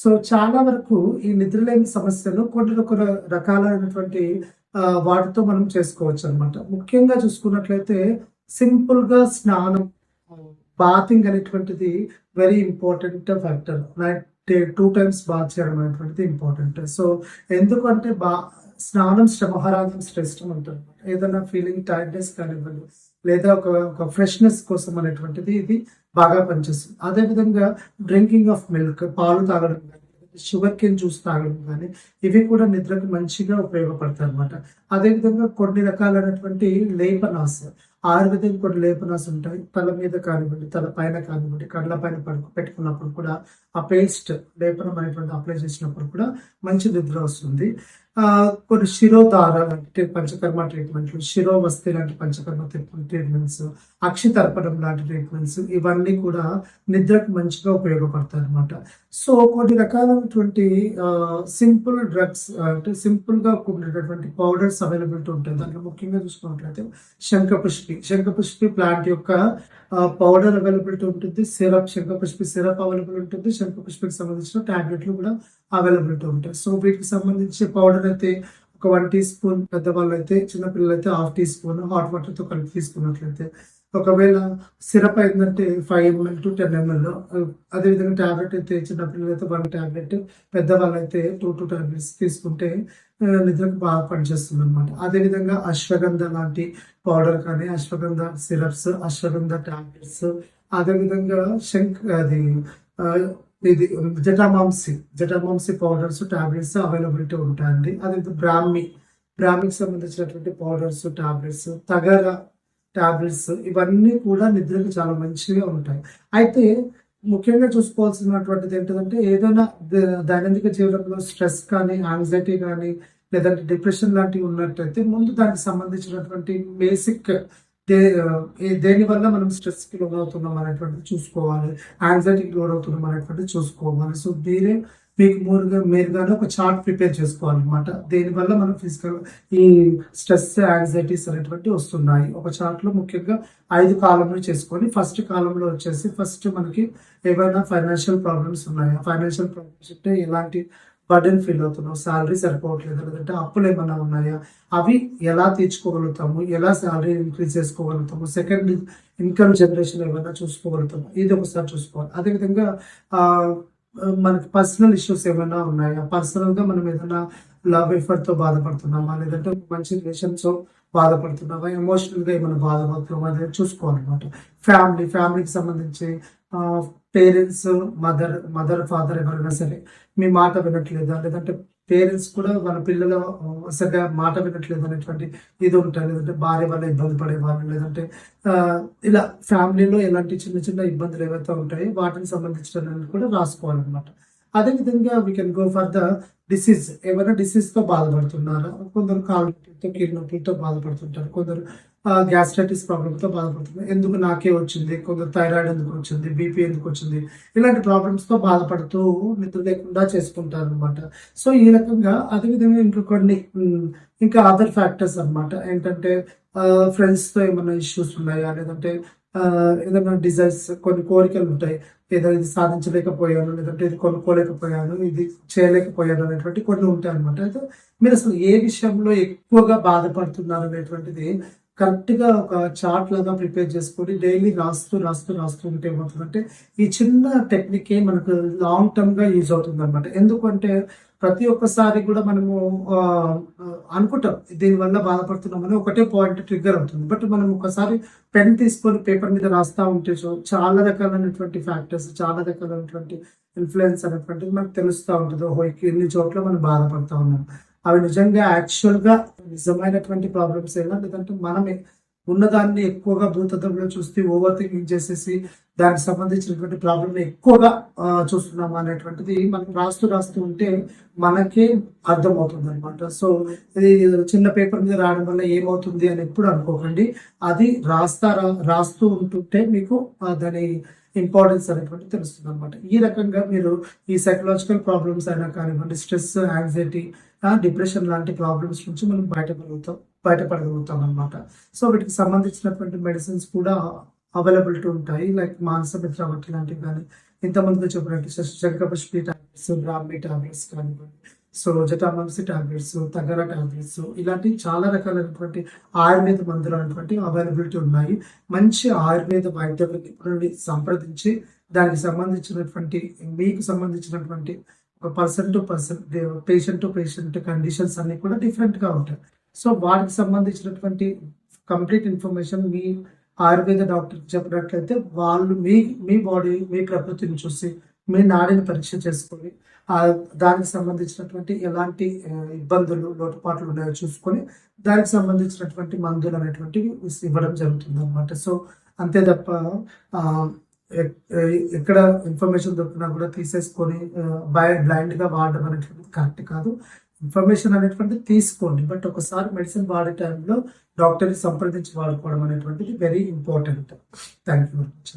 So చాలా వరకు ఈ నిద్రలేని సమస్యలు కొన్ని కొన్ని రకాలైనటువంటి వాటితో మనం చేసుకోవచ్చు అనమాట ముఖ్యంగా చూసుకున్నట్లయితే సింపుల్గా స్నానం బాతింగ్ అనేటువంటిది very important factor night two times bath చేయడం అనేటువంటిది ఇంపార్టెంట్ సో ఎందుకంటే బా స్నానం శ్రమహారాధం శ్రేష్టం అంటారు ఏదైనా ఫీలింగ్ టైర్డ్నెస్ కానివ్వండి లేదా ఒక ఒక ఫ్రెష్నెస్ కోసం అనేటువంటిది ఇది బాగా పనిచేస్తుంది. అదేవిధంగా డ్రింకింగ్ ఆఫ్ మిల్క్ పాలు తాగడం కానీ షుగర్ కేన్ జ్యూస్ తాగడం కానీ ఇవి కూడా నిద్రకు మంచిగా ఉపయోగపడతాయి అనమాట అదేవిధంగా కొన్ని రకాలైనటువంటి లేపనాస్ ఆయుర్వేదం కొన్ని లేపనాస్ ఉంటాయి. తల మీద కానివ్వండి తల పైన కానివ్వండి కళ్ళ పైన పడుకు పెట్టుకున్నప్పుడు కూడా ఆ పేస్ట్ లేపనం అనేటువంటి అప్లై చేసినప్పుడు కూడా మంచి నిద్ర వస్తుంది. కొన్ని శిరోధార లాంటి పంచకర్మ ట్రీట్మెంట్లు శిరోవస్తి లాంటి పంచకర్మ ట్రీట్మెంట్స్ అక్షితర్పణం లాంటి ట్రీట్మెంట్స్ ఇవన్నీ కూడా నిద్రకు మంచిగా ఉపయోగపడతాయి అనమాట సో కొన్ని రకాలైనటువంటి సింపుల్ డ్రగ్స్ అంటే సింపుల్గా ఉండేటటువంటి పౌడర్స్ అవైలబిలిటీ ఉంటాయి. దాంట్లో ముఖ్యంగా చూసుకున్నట్లయితే శంఖపుష్పి శంఖపుష్పి ప్లాంట్ యొక్క పౌడర్ అవైలబిలిటీ ఉంటుంది. సిరప్ శంఖపుష్పి సిరప్ అవైలబుల్ ఉంటుంది. శంఖపుష్పికి సంబంధించిన టాబ్లెట్లు కూడా అవైలబిలిటీ ఉంటాయి. సో వీటికి సంబంధించి పౌడర్ అయితే ఒక వన్ టీ స్పూన్ పెద్దవాళ్ళు అయితే చిన్నపిల్లలు అయితే హాఫ్ టీ స్పూన్ హాట్ వాటర్తో కలిపి తీసుకున్నట్లయితే. ఒకవేళ సిరప్ అయిందంటే five ML to ten ML అదేవిధంగా టాబ్లెట్ అయితే చిన్నపిల్లలు అయితే వన్ టాబ్లెట్ పెద్దవాళ్ళు అయితే టూ టూ టాబ్లెట్స్ తీసుకుంటే నిద్రకు బాగా పనిచేస్తుంది అనమాట అదేవిధంగా అశ్వగంధ లాంటి పౌడర్ కానీ అశ్వగంధ సిరప్స్ అశ్వగంధ టాబ్లెట్స్ అదేవిధంగా శంక్ అది ఇది జటామాంసి జటామాంసి పౌడర్స్ టాబ్లెట్స్ అవైలబిలిటీ ఉంటాయండి. అదే బ్రాహ్మి బ్రాహ్మికి సంబంధించినటువంటి పౌడర్స్ టాబ్లెట్స్ తగర టాబ్లెట్స్ ఇవన్నీ కూడా నిద్రకు చాలా మంచిగా ఉంటాయి. అయితే ముఖ్యంగా చూసుకోవాల్సినటువంటిది ఏంటంటే ఏదైనా దైనందిక జీవనంలో స్ట్రెస్ కానీ యాంగ్జైటీ కానీ లేదంటే డిప్రెషన్ లాంటివి ఉన్నట్టయితే ముందు దానికి సంబంధించినటువంటి బేసిక్ దే మనం స్ట్రెస్కి లోనవుతున్నాం అనేటువంటిది చూసుకోవాలి. యాంగ్జైటీకి లోనవుతున్నాం అనేటువంటిది చూసుకోవాలి. సో మీరే మీకు మూరుగా మీరుగానే ఒక చార్ట్ ప్రిపేర్ చేసుకోవాలన్నమాట. దేనివల్ల మనం ఫిజికల్ ఈ స్ట్రెస్ యాంగ్జైటీస్ అనేటువంటి వస్తున్నాయి. ఒక చార్ట్లో ముఖ్యంగా ఐదు కాలంలో చేసుకొని ఫస్ట్ కాలంలో వచ్చేసి ఫస్ట్ మనకి ఏవైనా ఫైనాన్షియల్ ప్రాబ్లమ్స్ ఉన్నాయా? ఫైనాన్షియల్ ప్రాబ్లమ్స్ అంటే ఎలాంటి బర్డెన్ ఫీల్ అవుతున్నాం శాలరీ సరిపోవట్లేదు లేదంటే అప్పులు ఏమైనా ఉన్నాయా? అవి ఎలా తీర్చుకోగలుగుతాము? ఎలా శాలరీ ఇంక్రీజ్ చేసుకోగలుగుతాము? సెకండ్ ఇన్కమ్ జనరేషన్ ఏమైనా చూసుకోగలుగుతాము? ఇది ఒకసారి చూసుకోవాలి. అదేవిధంగా మనకి పర్సనల్ ఇష్యూస్ ఏమైనా ఉన్నాయా? పర్సనల్గా మనం ఏదైనా లవ్ ఎఫర్ట్తో బాధపడుతున్నామా? లేదంటే మంచి రిలేషన్స్తో బాధపడుతున్నామా? ఎమోషనల్గా ఏమైనా బాధపడుతున్నామా? అనేది చూసుకోవాలన్నమాట. ఫ్యామిలీ ఫ్యామిలీకి సంబంధించి పేరెంట్స్ మదర్ మదర్ ఫాదర్ ఎవరైనా సరే మీ మాట వినట్లేదా? లేదంటే పేరెంట్స్ కూడా వాళ్ళ పిల్లల సరిగా మాట వినట్లేదు అనేటువంటి ఇది ఉంటాయి. లేదంటే భార్య వల్ల ఇబ్బంది పడేవాళ్ళు లేదంటే ఇలా ఫ్యామిలీలో ఎలాంటి చిన్న చిన్న ఇబ్బందులు ఏవైతే ఉంటాయో వాటికి సంబంధించిన కూడా రాసుకోవాలన్నమాట. అదేవిధంగా we can go for the disease ఏమైనా డిసీజ్తో బాధపడుతున్నారా? కొందరు కాళ్ళతో కీళ్ళనొప్పులతో బాధపడుతుంటారు. కొందరు గ్యాస్ట్రైటిస్తో బాధపడుతున్నారు. ఎందుకు నాకే వచ్చింది? కొందరు థైరాయిడ్ ఎందుకు వచ్చింది? బీపీ ఎందుకు వచ్చింది? ఇలాంటి ప్రాబ్లమ్స్తో బాధపడుతూ నిద్ర లేకుండా చేసుకుంటారు అనమాట సో ఈ రకంగా అదేవిధంగా ఇంకా కొన్ని ఇంకా అదర్ ఫ్యాక్టర్స్ అనమాట ఏంటంటే ఫ్రెండ్స్తో ఏమైనా ఇష్యూస్ ఉన్నాయా? లేదంటే ఏదైనా డిజైర్స్ కొన్ని కోరికలు ఉంటాయి. ఏదో ఇది సాధించలేకపోయాను లేదంటే ఇది కొనుక్కోలేకపోయాను ఇది చేయలేకపోయాను అనేటువంటి కొన్ని ఉంటాయి అనమాట అయితే మీరు అసలు ఏ విషయంలో ఎక్కువగా బాధపడుతున్నారు అనేటువంటిది కరెక్ట్గా ఒక చార్ట్ లాగా ప్రిపేర్ చేసుకొని డైలీ రాస్తూ రాస్తూ రాస్తూ ఉంటే ఏమవుతుందంటే ఈ చిన్న టెక్నికే మనకు లాంగ్ టర్మ్గా యూజ్ అవుతుంది అనమాట ఎందుకంటే ప్రతి ఒక్కసారి కూడా మనము అనుకుంటాం దీనివల్ల బాధపడుతున్నామని ఒకటే పాయింట్ ట్రిగ్గర్ అవుతుంది. బట్ మనం ఒకసారి పెన్ తీసుకొని పేపర్ మీద రాస్తా ఉంటే సో చాలా రకాలైనటువంటి ఫ్యాక్టర్స్ చాలా రకాలైనటువంటి ఇన్ఫ్లుయెన్స్ అనేటువంటిది మనకు తెలుస్తూ ఉంటుంది. ఓహో ఇన్ని చోట్ల మనం బాధపడతా ఉన్నాం. అవి నిజంగా యాక్చువల్గా నిజమైనటువంటి ప్రాబ్లమ్స్ అయినా లేదంటే మనమే ఉన్నదాన్ని ఎక్కువగా భూతత్వంలో చూస్తే ఓవర్ థింకింగ్ చేసేసి దానికి సంబంధించినటువంటి ప్రాబ్లం ఎక్కువగా చూస్తున్నాం అనేటువంటిది మనం రాస్తూ రాస్తూ ఉంటే మనకే అర్థమవుతుంది అనమాట సో ఇది చిన్న పేపర్ మీద రాయడం వల్ల ఏమవుతుంది అని ఎప్పుడు అనుకోకండి. అది రాస్తా రాస్తూ ఉంటుంటే మీకు దాని ఇంపార్టెన్స్ అనేటువంటి తెలుస్తుంది అనమాట ఈ రకంగా మీరు ఈ సైకలాజికల్ ప్రాబ్లమ్స్ అయినా కానివ్వండి స్ట్రెస్ యాంగ్జైటీ డిప్రెషన్ లాంటి ప్రాబ్లమ్స్ నుంచి మనం బయటపడగలుగుతాం బయటపడగలుగుతాం అనమాట సో వీటికి సంబంధించినటువంటి మెడిసిన్స్ కూడా అవైలబిలిటీ ఉంటాయి. లైక్ మానసమిత్ర వంటి లాంటివి కానీ ఇంతమందితో చెప్పినట్టు శంకరపుష్పి టాబ్లెట్స్ బ్రాహ్మి టాబ్లెట్స్ కానివ్వండి. So jatamansi tablets tagara tablets ఇలాంటి చాలా రకాలైనటువంటి ఆయుర్వేద మందులు అనేటువంటి అవైలబిలిటీ ఉన్నాయి. మంచి ఆయుర్వేద వైద్యుల నిపుణుడిని సంప్రదించి దానికి సంబంధించినటువంటి మీకు సంబంధించినటువంటి ఒక person to person patient to patient conditions అన్ని కూడా డిఫరెంట్గా ఉంటాయి. సో వాటికి సంబంధించినటువంటి కంప్లీట్ ఇన్ఫర్మేషన్ మీ ఆయుర్వేద డాక్టర్ చెప్పినట్లయితే వాళ్ళు మీ మీ బాడీ మీ ప్రకృతిని చూసి మీ నాడిని పరీక్ష చేసుకొని దానికి సంబంధించినటువంటి ఎలాంటి ఇబ్బందులు లోటుపాట్లు ఉన్నాయో చూసుకొని దానికి సంబంధించినటువంటి మందులు అనేటువంటివి ఇవ్వడం జరుగుతుంది అనమాట సో అంతే తప్ప ఎ- ఎక్కడ ఇన్ఫర్మేషన్ దొరికినా కూడా తీసేసుకొని బై బ్లైండ్గా వాడడం అనేటువంటిది కరెక్ట్ కాదు. ఇన్ఫర్మేషన్ అనేటువంటిది తీసుకోండి. బట్ ఒకసారి మెడిసిన్ వాడే టైంలో డాక్టర్ని సంప్రదించి వాడుకోవడం అనేటువంటిది very important thank you very much